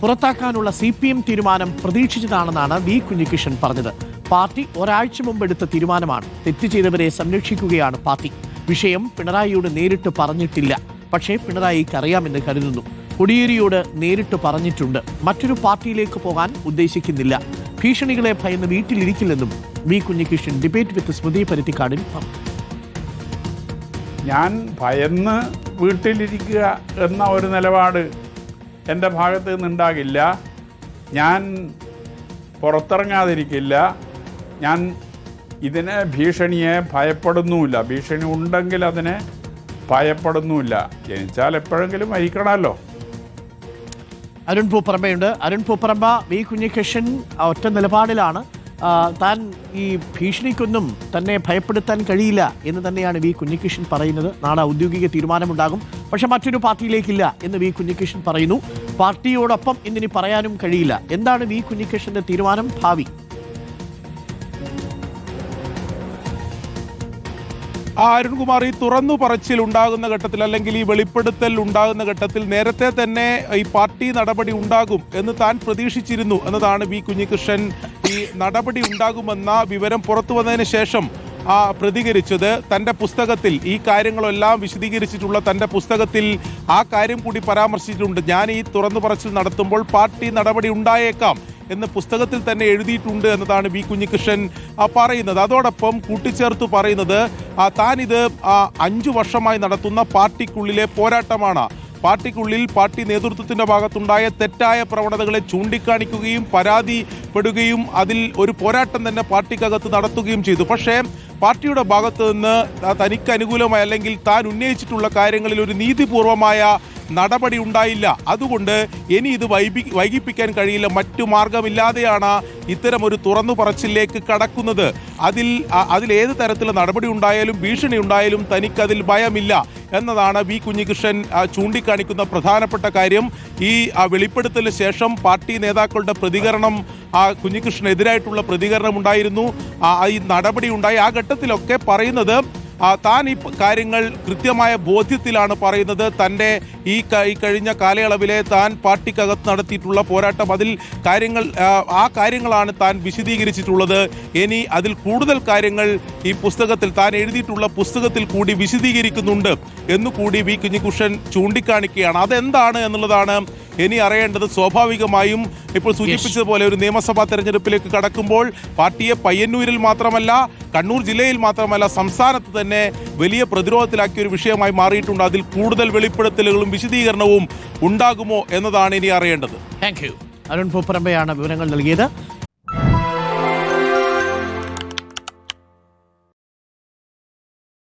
പുറത്താക്കാനുള്ള C P M തീരുമാനം പ്രതീക്ഷിച്ചതാണെന്നാണ് V Kunhikrishnan പറഞ്ഞത്. Party ഒരാഴ്ച മുമ്പ് എടുത്ത തീരുമാനമാണ്. തെറ്റ് ചെയ്തവരെ സംരക്ഷിക്കുകയാണ് പാർട്ടി. വിഷയം പിണറായിയോട് നേരിട്ട് പറഞ്ഞിട്ടില്ല. പക്ഷേ പിണറായിക്ക് അറിയാമെന്ന് കരുതുന്നു. കൊടിയേരിയോട് നേരിട്ട് പറഞ്ഞിട്ടുണ്ട്. മറ്റൊരു പാർട്ടിയിലേക്ക് പോകാൻ ഉദ്ദേശിക്കുന്നില്ല. ഭീഷണികളെ ഭയന്ന് വീട്ടിലിരിക്കില്ലെന്നും V Kunhikrishnan debate with Smruthi പരുത്തിക്കാടിൽ പറഞ്ഞു. ഞാൻ ഭയന്ന് വീട്ടിലിരിക്കുക എന്ന ഒരു നിലപാട് എന്റെ ഭാഗത്ത് നിന്നുണ്ടാകില്ല. ഞാൻ പുറത്തിറങ്ങാതിരിക്കില്ല. ഞാൻ ഇതിനെ ഭീഷണിയെ ഭയപ്പെടുന്നുമില്ല. ഭീഷണി ഉണ്ടെങ്കിൽ അതിനെ ഭയപ്പെടുന്നുമില്ല. ജനിച്ചാൽ എപ്പോഴെങ്കിലും മരിക്കണമല്ലോ. അരുൺ പൂപ്പറമ്പയുണ്ട്. അരുൺ പൂപ്പറമ്പ വി കുഞ്ഞികൃഷ്ണൻ ആ ഒറ്റ നിലപാടിലാണ്. താൻ ഈ ഭീഷണിക്കൊന്നും തന്നെ ഭയപ്പെടുത്താൻ കഴിയില്ല എന്ന് തന്നെയാണ് വി കുഞ്ഞികൃഷ്ണൻ പറയുന്നത്. നാളെ ഔദ്യോഗിക തീരുമാനമുണ്ടാകും. പക്ഷെ മറ്റൊരു പാർട്ടിയിലേക്കില്ല എന്ന് വി കുഞ്ഞികൃഷ്ണൻ പറയുന്നു. പാർട്ടിയോടൊപ്പം ഇന്നിനി പറയാനും കഴിയില്ല. എന്താണ് വി കുഞ്ഞികൃഷ്ണന്റെ തീരുമാനം? ഭാവി. അരുൺകുമാർ ഈ തുറന്നു പറച്ചിൽ ഉണ്ടാകുന്ന ഘട്ടത്തിൽ അല്ലെങ്കിൽ ഈ വെളിപ്പെടുത്തൽ ഉണ്ടാകുന്ന ഘട്ടത്തിൽ നേരത്തെ തന്നെ ഈ പാർട്ടി നടപടി ഉണ്ടാകും എന്ന് താൻ പ്രതീക്ഷിച്ചിരുന്നു എന്നതാണ് വി കുഞ്ഞികൃഷ്ണൻ ഈ നടപടി ഉണ്ടാകുമെന്ന വിവരം പുറത്തു വന്നതിന് ശേഷം ആ പ്രതികരിച്ചത്. തന്റെ പുസ്തകത്തിൽ ഈ കാര്യങ്ങളെല്ലാം വിശദീകരിച്ചിട്ടുള്ള തന്റെ പുസ്തകത്തിൽ ആ കാര്യം കൂടി പരാമർശിച്ചിട്ടുണ്ട്. ഞാൻ ഈ തുറന്നു പറച്ചിൽ നടത്തുമ്പോൾ പാർട്ടി നടപടി ഉണ്ടായേക്കാം. എന്ന് പുസ്തകത്തിൽ തന്നെ എഴുതിയിട്ടുണ്ട് എന്നതാണ് വി കുഞ്ഞികൃഷ്ണൻ പറയുന്നത്. അതോടൊപ്പം കൂട്ടിച്ചേർത്ത് പറയുന്നത് താനിത് അഞ്ചു വർഷമായി നടത്തുന്ന പാർട്ടിക്കുള്ളിലെ പോരാട്ടമാണ്. പാർട്ടിക്കുള്ളിൽ പാർട്ടി നേതൃത്വത്തിന്റെ ഭാഗത്തുണ്ടായ തെറ്റായ പ്രവണതകളെ ചൂണ്ടിക്കാണിക്കുകയും പരാതിപ്പെടുകയും അതിൽ ഒരു പോരാട്ടം തന്നെ പാർട്ടിക്കകത്ത് നടത്തുകയും ചെയ്തു. പക്ഷേ പാർട്ടിയുടെ ഭാഗത്തു നിന്ന് തനിക്ക് അനുകൂലമായി അല്ലെങ്കിൽ താൻ ഉന്നയിച്ചിട്ടുള്ള കാര്യങ്ങളിൽ ഒരു നീതിപൂർവമായ നടപടി ഉണ്ടായില്ല. അതുകൊണ്ട് ഇനി ഇത് വൈപി വൈകിപ്പിക്കാൻ കഴിയില്ല. മറ്റു മാർഗമില്ലാതെയാണ് ഇത്തരം ഒരു തുറന്നു പറച്ചിലേക്ക് കടക്കുന്നത്. അതിൽ അതിൽ ഏത് തരത്തിലുള്ള നടപടി ഉണ്ടായാലും ഭീഷണി ഉണ്ടായാലും തനിക്കതിൽ ഭയമില്ല എന്നതാണ് വി കുഞ്ഞികൃഷ്ണൻ ചൂണ്ടിക്കാണിക്കുന്ന പ്രധാനപ്പെട്ട കാര്യം. ഈ വെളിപ്പെടുത്തലിന് ശേഷം പാർട്ടി നേതാക്കളുടെ പ്രതികരണം ആ കുഞ്ഞികൃഷ്ണനെതിരായിട്ടുള്ള പ്രതികരണം ഉണ്ടായിരുന്നു. ഈ നടപടി ഉണ്ടായി ആ ഘട്ടത്തിലൊക്കെ പറയുന്നത് താൻ ഈ കാര്യങ്ങൾ കൃത്യമായ ബോധ്യത്തിലാണ് പറയുന്നത്. തന്റെ ഈ കഴിഞ്ഞ കാലയളവിലെ താൻ പാർട്ടിക്കകത്ത് നടത്തിയിട്ടുള്ള പോരാട്ടം അതിൽ കാര്യങ്ങൾ ആ, കാര്യങ്ങളാണ് താൻ വിശദീകരിച്ചിട്ടുള്ളത്. ഇനി അതിൽ കൂടുതൽ കാര്യങ്ങൾ ഈ പുസ്തകത്തിൽ താൻ എഴുതിയിട്ടുള്ള പുസ്തകത്തിൽ കൂടി വിശദീകരിക്കുന്നുണ്ട് എന്നുകൂടി വി. കുഞ്ഞികൃഷ്ണൻ ചൂണ്ടിക്കാണിക്കുകയാണ്. അതെന്താണ് എന്നുള്ളതാണ് ഇനി അറിയേണ്ടത് സ്വാഭാവികമായും ഇപ്പോൾ സൂചിപ്പിച്ചതുപോലെ ഒരു നിയമസഭാ തെരഞ്ഞെടുപ്പിലേക്ക് കടക്കുമ്പോൾ പാർട്ടിയെ പയ്യന്നൂരിൽ മാത്രമല്ല കണ്ണൂർ ജില്ലയിൽ മാത്രമല്ല സംസ്ഥാനത്ത് തന്നെ വലിയ പ്രതിരോധത്തിലാക്കിയ ഒരു വിഷയമായി മാറിയിട്ടുണ്ട്. അതിൽ കൂടുതൽ വെളിപ്പെടുത്തലുകളും വിശദീകരണവും ഉണ്ടാകുമോ എന്നതാണ് ഇനി അറിയേണ്ടത്. താങ്ക് യു അരുൺ പൂപ്പറമ്പയാണ് വിവരങ്ങൾ നൽകിയത്.